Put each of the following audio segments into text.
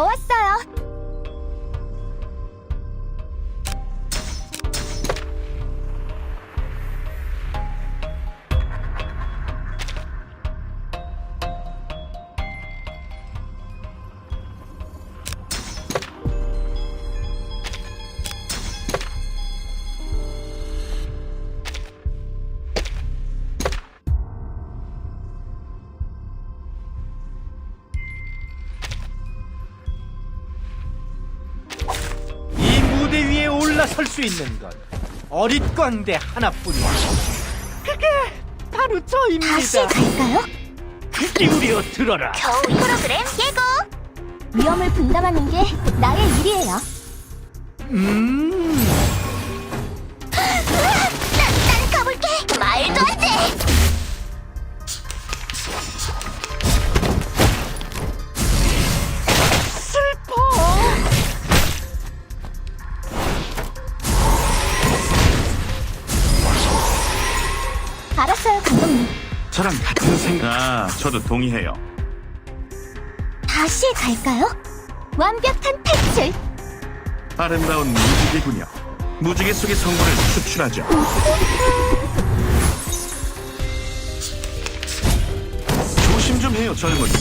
よ 올라설 수 있는 건 어릿광대 하나뿐이야. 그게 바로 저입니다. 다시 갈까요? 기울여 들어라. 겨우 프로그램 예고! 위험을 분담하는 게 나의 일이에요. 음, 생각. 아, 저도 동의해요. 다시 갈까요? 완벽한 탈출! 아름다운 무지개군요. 무지개 속의 성분을 추출하죠. 조심 좀 해요, 젊은이.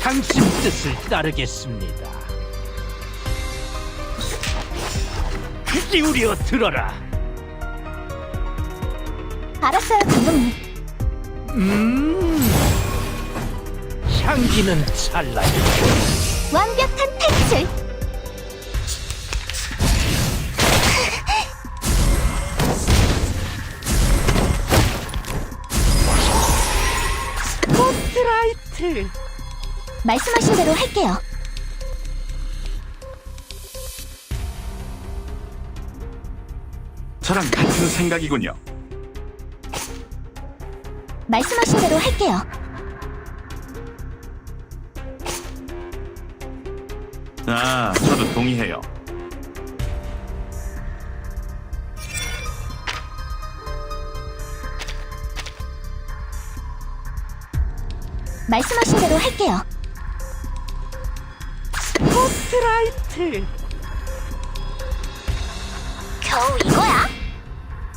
당신 뜻을 따르겠습니다. 기울여 들어라. 알았어요, 감독님. 음, 향기는 찰나요. 완벽한 탈출! 포트라이트. 말씀하신 대로 할게요. 저랑 같은 생각이군요. 말씀하신 대로 할게요. 아, 저도 동의해요. 말씀하신 대로 할게요. 포트라이트. 겨우 이거야?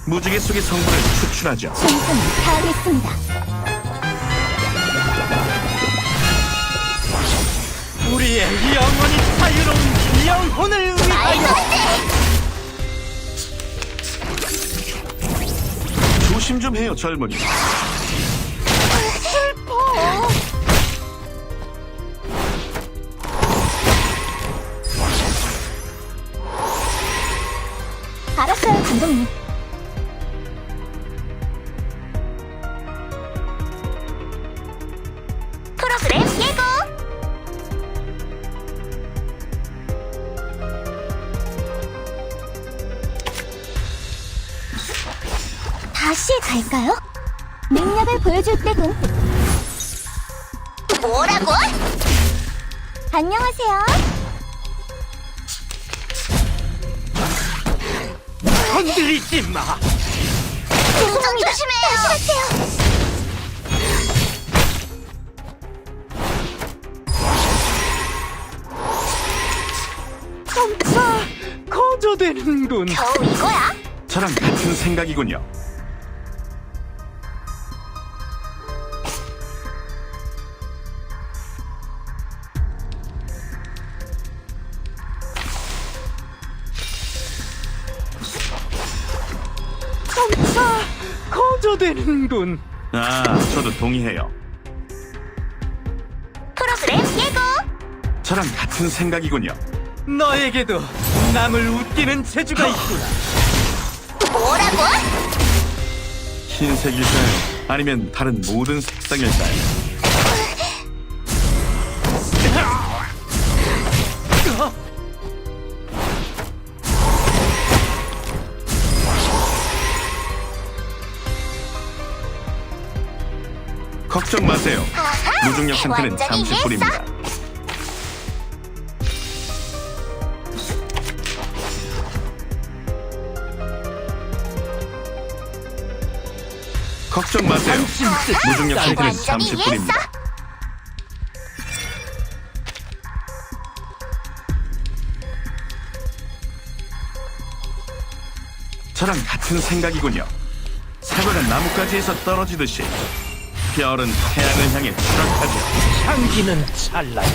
무지개 속의 성분을 추출하죠. 최선을 다하겠습니다. 우리의 영원히 자유로운 영혼을 위하여. 조심 좀 해요, 젊은이. 알았어요, 감독님. 다시 갈까요? 능력을 보여줄 때군. 뭐라고? 안녕하세요. 건드리지 마. 죄송합니다. 조심해요. 다시 할게요. 점차 거저되는군. 겨우 이거야? 저랑 같은 생각이군요. 되는군. 아, 저도 동의해요. 프로그램 예고! 저랑 같은 생각이군요. 너에게도 남을 웃기는 재주가 있구나. 뭐라고? 흰색일까요? 아니면 다른 모든 색상일까요? 걱정 마세요. 아하! 무중력 상태는 완전히 잠시. 뿐입니다. 걱정 마세요. 무중력 따르겠습니다. 상태는 완전히 잠시뿐입니다. 이해했어. 저랑 같은 생각이군요. 사과가 나뭇가지에서 떨어지듯이 별은 태양을 향해 추락하죠. 향기는 찰나게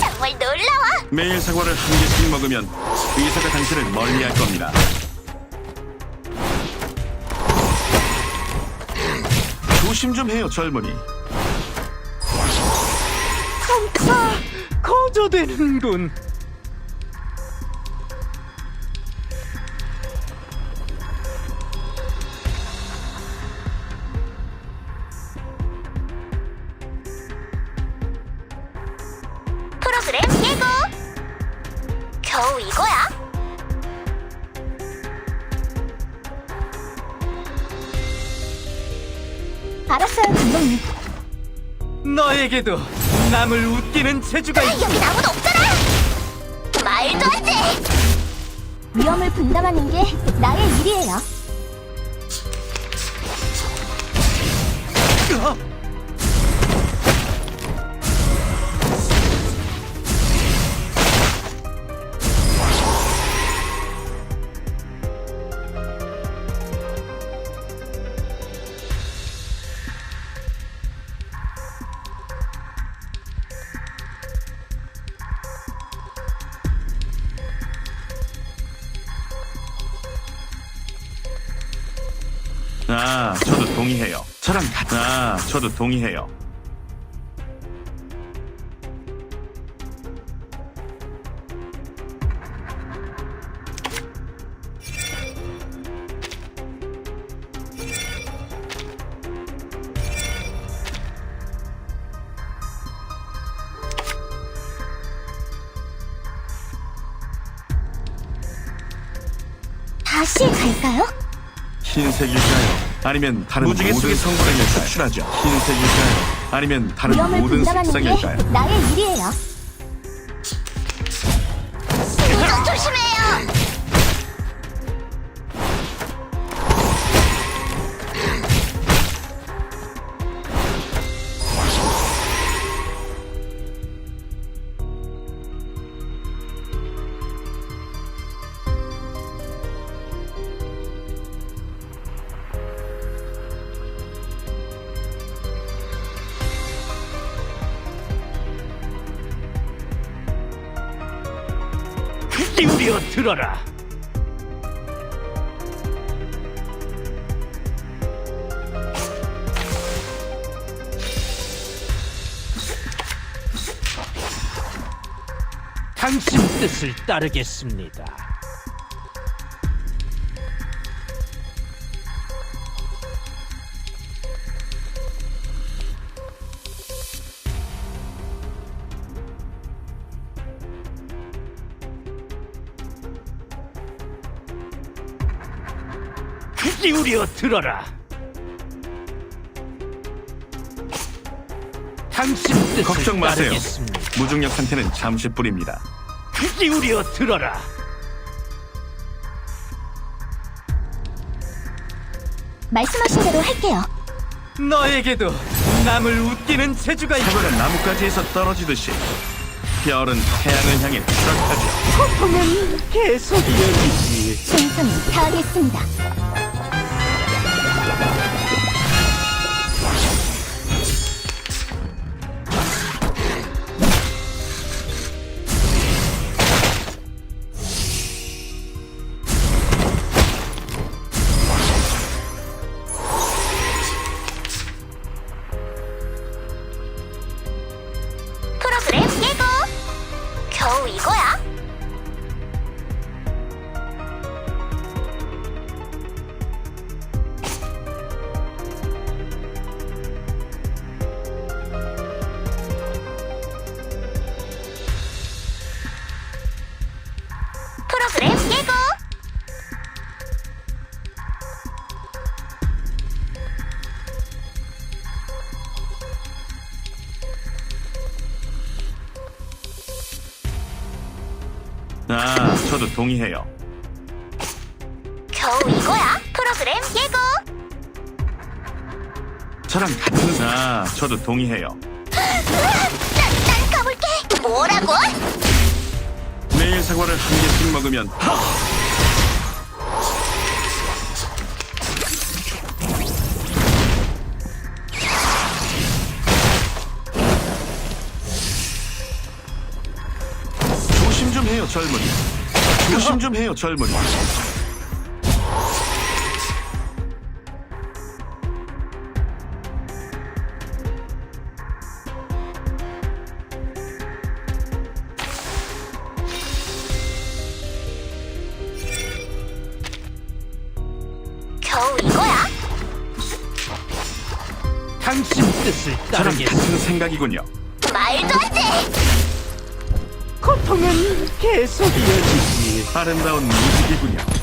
정말 놀라워. 매일 사과를 한 개씩 먹으면 의사가 당신을 멀리할 겁니다. 조심 좀 해요, 젊은이. 아, 거저되는군 프로그램 예고. 겨우 이거야? 알았어요, 감독님. 너에게도 남을 웃기는 재주가 있 여긴 아무도 없잖아. 말도 안 돼. 위험을 분담하는 게 나의 일이에요. 아, 저도 동의해요. 저랑 같은. 아, 저도 동의해요. 다시 갈까요? 흰색일까요? 아니면 다른 무지개 모든 속의 성분을 추출하죠. 흰색일까요? 아니면 다른 위험을 모든 분담하는 게 색상일까요? 나의 일이에요. 조심해요. 기울여 들어라. 당신 뜻을 따르겠습니다 기울여 들어라. 당신 뜻을 걱정 마세요. 따르겠습니다. 무중력 상태는 잠시 뿐입니다. 기울여 들어라. 말씀하신 대로 할게요. 너에게도 남을 웃기는 재주가 있다. 사과가 나뭇가지에서 떨어지듯이 별은 태양을 향해 추락하죠. 고통은 계속 이어지지. 충성히 다하겠습니다. 겨우 이거 저도 동의해요. 겨우 이거야? 프로그램 예고! 저랑 같은 사 저도 동의해요. 난, 난 가볼게! 뭐라고? 매일 사과를 한 개씩 먹으면 조심 좀 해요 젊은이. 조심 좀 해요, 젊은이. 겨우 이거야? 당신 뜻을 저랑 따르겠어. 같은 생각이군요. 말도 안 돼. 고통은 계속 이어지지. 아름다운 무직이군요.